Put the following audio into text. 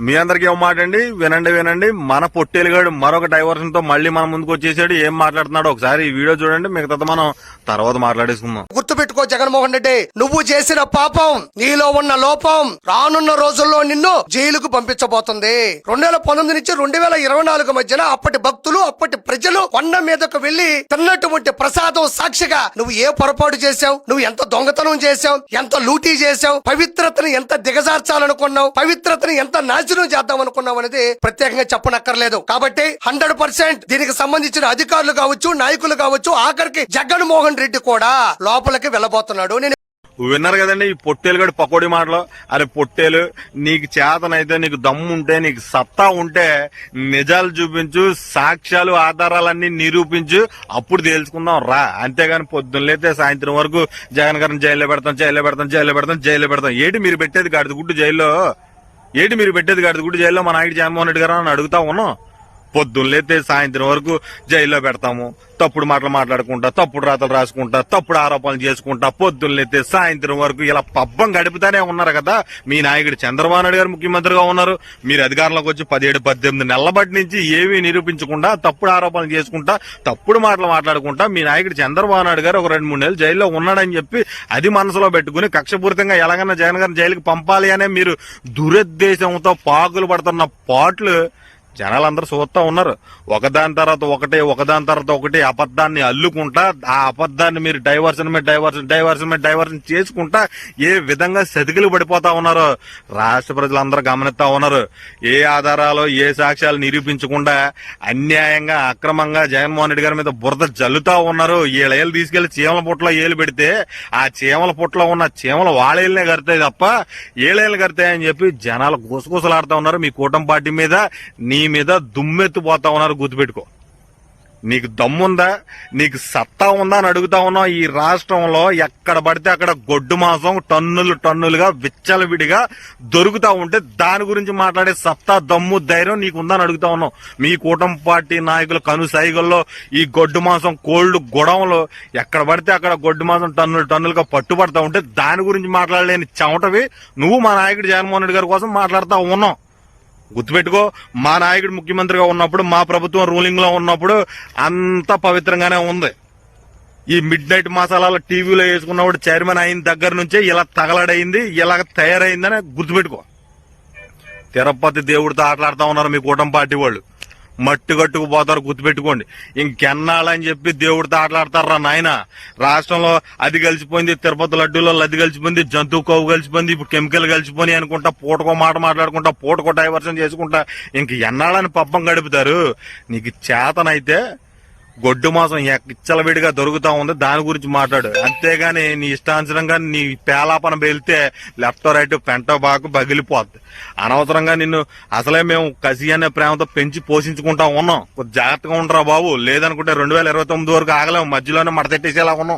మీ అందరికి ఏం మాట అండి. వినండి వినండి. మన పొట్టేలుగాడు మరొక డైవర్షన్తో మళ్ళీ మన ముందుకు వచ్చేసాడు. ఏం మాట్లాడుతున్నాడు ఒకసారి ఈ వీడియో చూడండి. మిగతా మనం తర్వాత మాట్లాడేసుకుందాం. గుర్తుపెట్టుకో జగన్మోహన్ రెడ్డి నువ్వు చేసిన పాపం నీలో ఉన్న లోపం రానున్న రోజుల్లో నిన్ను జైలుకు పంపించబోతుంది. రెండు వేల పంతొమ్మిది నుంచి రెండు వేల ఇరవై నాలుగు మధ్యన అప్పటి భక్తులు అప్పటి ప్రజలు కొండ మీదకు వెళ్ళి తిన్నటువంటి ప్రసాదం సాక్షిగా నువ్వు ఏ పొరపాటు చేశావు? నువ్వు ఎంత దొంగతనం చేశావు? ఎంత లూటీ చేశావు? పవిత్రతను ఎంత దిగజార్చాలనుకున్నావు? పవిత్రతను ఎంత నాశనం చేద్దాం అనుకున్నాం అనేది ప్రత్యేకంగా చెప్పనక్కర్లేదు. కాబట్టి హండ్రెడ్ పర్సెంట్ దీనికి సంబంధించిన అధికారులు కావచ్చు నాయకులు కావచ్చు ఆఖరికి జగన్మోహన్ రెడ్డి కూడా లోపలికి వెళ్ళబోతున్నాడు. నేను విన్నారు కదండి ఈ పొట్టేలుగాడు పకోడీ మాటలు. అరే పొట్టేలు నీకు చేతనైతే నీకు దమ్ము ఉంటే నీకు సత్తా ఉంటే నిజాలు చూపించు సాక్ష్యాలు ఆధారాలన్నీ నిరూపించు అప్పుడు తేల్చుకుందాం రా. అంతేగాని పొద్దున్న లేతే సాయంత్రం వరకు జగన్ గారిని జైల్లో పెడతాం జైల్లో పెడతాం జైల్లో పెడతాం జైల్లో పెడతాం. ఏంటి మీరు పెట్టేది గాడిద గుడ్డు జైల్లో? ఏంటి మీరు పెట్టేది కాదు గుడి జైల్లో మా నాయుడు జగన్మోహన్ రెడ్డి గారు అని అడుగుతా ఉన్నాం. పొద్దున్న లేతే సాయంత్రం వరకు జైల్లో పెడతాము. తప్పుడు మాటలు మాట్లాడుకుంటా తప్పుడు రాతలు రాసుకుంటా తప్పుడు ఆరోపణలు చేసుకుంటా పొద్దున్నలేతే సాయంత్రం వరకు ఇలా పబ్బం గడుపుతానే ఉన్నారు కదా. మీ నాయకుడు చంద్రబాబు నాయుడు గారు ముఖ్యమంత్రిగా ఉన్నారు. మీరు అధికారంలోకి వచ్చి పదిహేడు పద్దెనిమిది నెలల బట్టి నుంచి ఏమీ నిరూపించకుండా తప్పుడు ఆరోపణలు చేసుకుంటా తప్పుడు మాటలు మాట్లాడుకుంటా మీ నాయకుడు చంద్రబాబు నాయుడు గారు ఒక రెండు మూడు నెలలు జైల్లో ఉన్నాడని చెప్పి అది మనసులో పెట్టుకుని కక్షపూరితంగా ఎలాగన్నా జగన్ గారిని జైలుకి పంపాలి అనే మీరు దురుద్దేశంతో పాకులు పడుతున్న పాటలు జనాలందరూ చూస్తా ఉన్నారు. ఒకదాని తర్వాత ఒకటే ఒకదాని తర్వాత ఒకటి అబద్ధాన్ని అల్లుకుంటా ఆ అబద్ధాన్ని మీరు డైవర్షన్ మీద డైవర్షన్ డైవర్షన్ మీద డైవర్షన్ చేసుకుంటా ఏ విధంగా సతికిలు పడిపోతా ఉన్నారు. రాష్ట్ర ప్రజలందరూ గమనిస్తా ఉన్నారు. ఏ ఆధారాలు ఏ సాక్ష్యాలు నిరూపించకుండా అన్యాయంగా అక్రమంగా జగన్మోహన్ రెడ్డి గారి మీద బురద జల్లుతా ఉన్నారు. ఏళ్ళు తీసుకెళ్ళి చీమల పుట్టలో ఏలు పెడితే ఆ చీమల పుట్టలో ఉన్న చీమలు వాళ్ళేళ్ళనే కడతాయి తప్ప ఏళ్ళేళ్ళు కడతాయని చెప్పి జనాలు గుసగుసలాడుతూ ఉన్నారు. మీ కూటమి పార్టీ మీద నీ మీద దుమ్మెత్తిపోతా ఉన్నారు గుర్తుపెట్టుకో. నీకు దమ్ముందా? నీకు సత్తా ఉందా అని అడుగుతా ఉన్నాం ఈ రాష్ట్రంలో ఎక్కడ పడితే అక్కడ గొడ్డు మాంసం టన్నులు టన్నులుగా విచ్చలవిడిగా దొరుకుతా ఉంటే దాని గురించి మాట్లాడే సత్తా దమ్ము ధైర్యం నీకు ఉందని అడుగుతా ఉన్నాం మీ కూటమి పార్టీ నాయకుల కనుసైగల్లో ఈ గొడ్డు మాంసం కోల్డ్ గొడవలు ఎక్కడ పడితే అక్కడ గొడ్డు మాంసం టన్నులు టన్నులుగా పట్టుబడతా ఉంటే దాని గురించి మాట్లాడలేని చెమటవి నువ్వు మా నాయకుడు జగన్మోహన్ రెడ్డి గారి కోసం మాట్లాడుతూ ఉన్నావు. గుర్తుపెట్టుకో మా నాయకుడు ముఖ్యమంత్రిగా ఉన్నప్పుడు మా ప్రభుత్వం రూలింగ్లో ఉన్నప్పుడు అంత పవిత్రంగానే ఉంది. ఈ మిడ్ నైట్ మసాలాలు టీవీలో వేసుకున్నప్పుడు చైర్మన్ అయిన దగ్గర నుంచే ఇలా తగలడైంది ఇలా తయారైందని గుర్తుపెట్టుకో. తిరుపతి దేవుడితో ఆటలాడుతా ఉన్నారు మీ కూటమి పార్టీ వాళ్ళు. మట్టి కట్టుకుపోతారు గుర్తుపెట్టుకోండి. ఇంకెన్నాళ్ళని చెప్పి దేవుడితో ఆటలాడతారా నాయన? రాష్ట్రంలో అది కలిసిపోయింది తిరుపతి లడ్డూలో అది కలిసిపోయింది జంతువు కొవ్వు కలిసిపోయింది ఇప్పుడు కెమికల్ కలిసిపోయి అనుకుంటా పూటకో మాట మాట్లాడుకుంటా పూటకో డైవర్షన్ చేసుకుంటా. ఇంక ఎన్నాళ్ళని పప్పం గడుపుతారు? నీకు చేతనైతే గొడ్డు మాసం విడిగా దొరుకుతా ఉంది దాని గురించి మాట్లాడు. అంతేగాని నీ ఇష్టానుసరంగా నీ పేలాపన వెళ్తే లెఫ్ట్ రైట్ పెంట బాకు పగిలిపోద్ది. అనవసరంగా నిన్ను అసలే మేము కసి అనే ప్రేమతో పెంచి పోషించుకుంటా ఉన్నాం. జాగ్రత్తగా ఉండరా బాబు. లేదనుకుంటే రెండు వేల ఇరవై తొమ్మిది వరకు ఆగలేము. మధ్యలోనే మడతెట్టేసేలా ఉన్నాం.